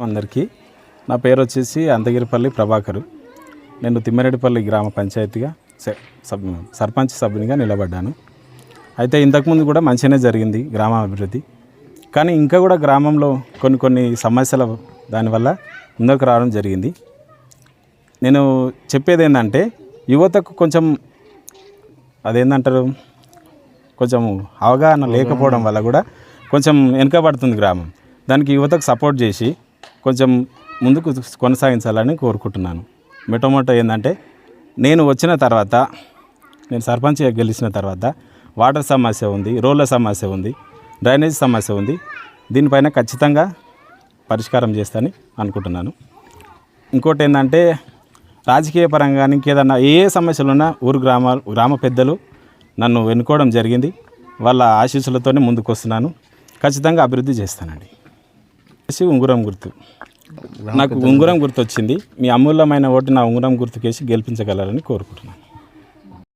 అందరికీ. నా పేరు వచ్చేసి అంతగిరిపల్లి ప్రభాకరు. నేను తిమ్మిరెడ్డిపల్లి గ్రామ పంచాయతీగా స- సబ్ సర్పంచ్ సభ్యునిగా నిలబడ్డాను. అయితే ఇంతకుముందు కూడా మంచిగానే జరిగింది గ్రామ అభివృద్ధి కానీ ఇంకా కూడా గ్రామంలో కొన్ని కొన్ని సమస్యల దానివల్ల ముందుకు రావడం జరిగింది. నేను చెప్పేది ఏంటంటే యువతకు కొంచెం అదేంటంటారు కొంచెం అవగాహన లేకపోవడం వల్ల కూడా కొంచెం వెనుకబడుతుంది గ్రామం. దానికి యువతకు సపోర్ట్ చేసి కొంచెం ముందుకు కొనసాగించాలని కోరుకుంటున్నాను. మెటోమోటో ఏంటంటే నేను వచ్చిన తర్వాత నేను సర్పంచ్గా గెలిచిన తర్వాత వాటర్ సమస్య ఉంది రోడ్ల సమస్య ఉంది డ్రైనేజ్ సమస్య ఉంది. దీనిపైన ఖచ్చితంగా పరిష్కారం చేస్తానని అనుకుంటున్నాను. ఇంకోటి ఏంటంటే రాజకీయ పరంగా ఇంకేదన్నా ఏ ఏ సమస్యలు ఉన్నా ఊరు గ్రామ గ్రామ పెద్దలు నన్ను ఎన్నుకోవడం జరిగింది. వాళ్ళ ఆశీస్సులతోనే ముందుకు వస్తున్నాను ఖచ్చితంగా అభివృద్ధి చేస్తానండి. వచ్చేసి ఉంగురం గుర్తు. నాకు ఉంగురం గుర్తు వచ్చింది మీ అమూల్యమైన ఓటు నా ఉంగురం గుర్తుకేసి గెలిపించగలరని కోరుకుంటున్నాను.